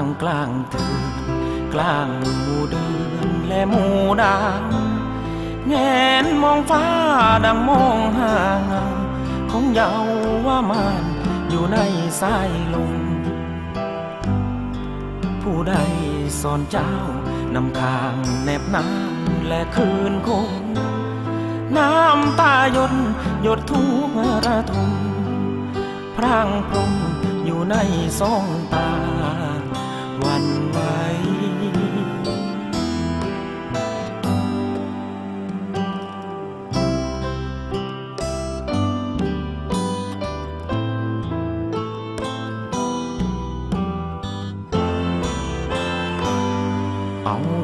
างกลางเถืนกลางหมู่เดือนและหมู่ดาวแงนมองฟ้าดังมองหาเงาของเยาว่ามานอยู่ในสายลมผู้ใดสอนเจ้านำคางแนบน้ำและคืนคง น้ำตาหยดหยดทุกระทมพร่างพรมอยู่ในสองตา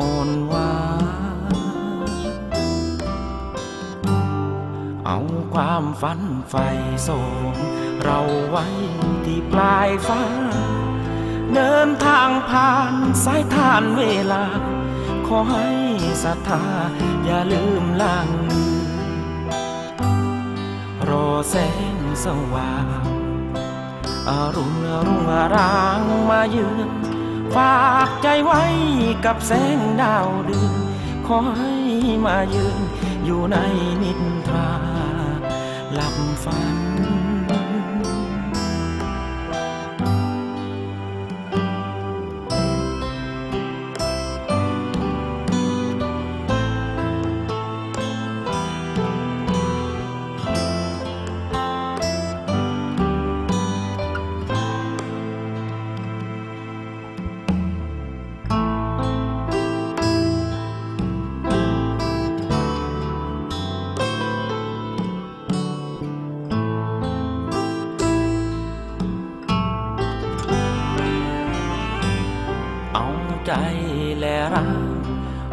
อ่อนหวานเอาความฝันไฟส่งเราไว้ที่ปลายฟ้า เดินทางผ่านสายทานเวลา ขอให้ศรัทธาอย่าลืมล่างรอแสงสว่างอารุณรุ่งรางมาเยือนฝาก ใจไว้กับแสงดาวเดือนขอให้มายืนอยู่ในนิทราหลับฝัน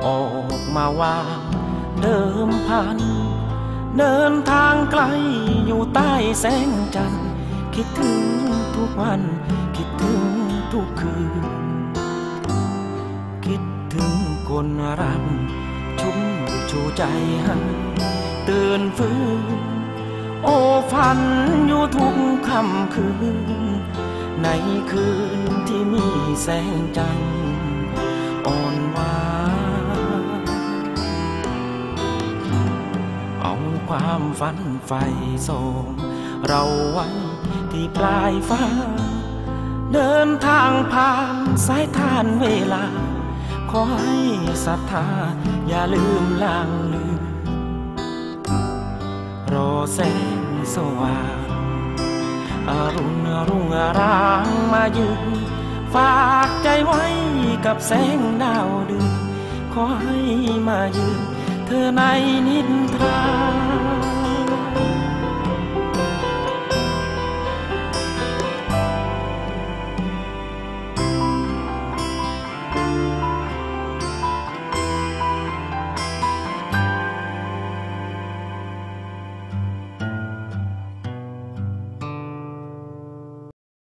ออกมาว่า เดิมพัน เดินทางไกลอยู่ใต้แสงจันทร์คิดถึงทุกวัน คิดถึงทุกคืน คิดถึงคนรักชุ่มชูใจให้ตื่นฟื้นโอ้ฝันอยู่ทุกค่ำคืน ในคืนที่มีแสงจันทร์อ่อนหวาน ความฝันไฟส่งเราไว้ที่ปลายฟ้า เดินทางผ่านสายทานเวลา ขอให้ศรัทธาอย่าลืมลางลือรอแสงสว่างอรุณรุ่งรางมายืนฝากใจไว้กับแสงดาวเดือนขอให้มายืนเธอในนิทรา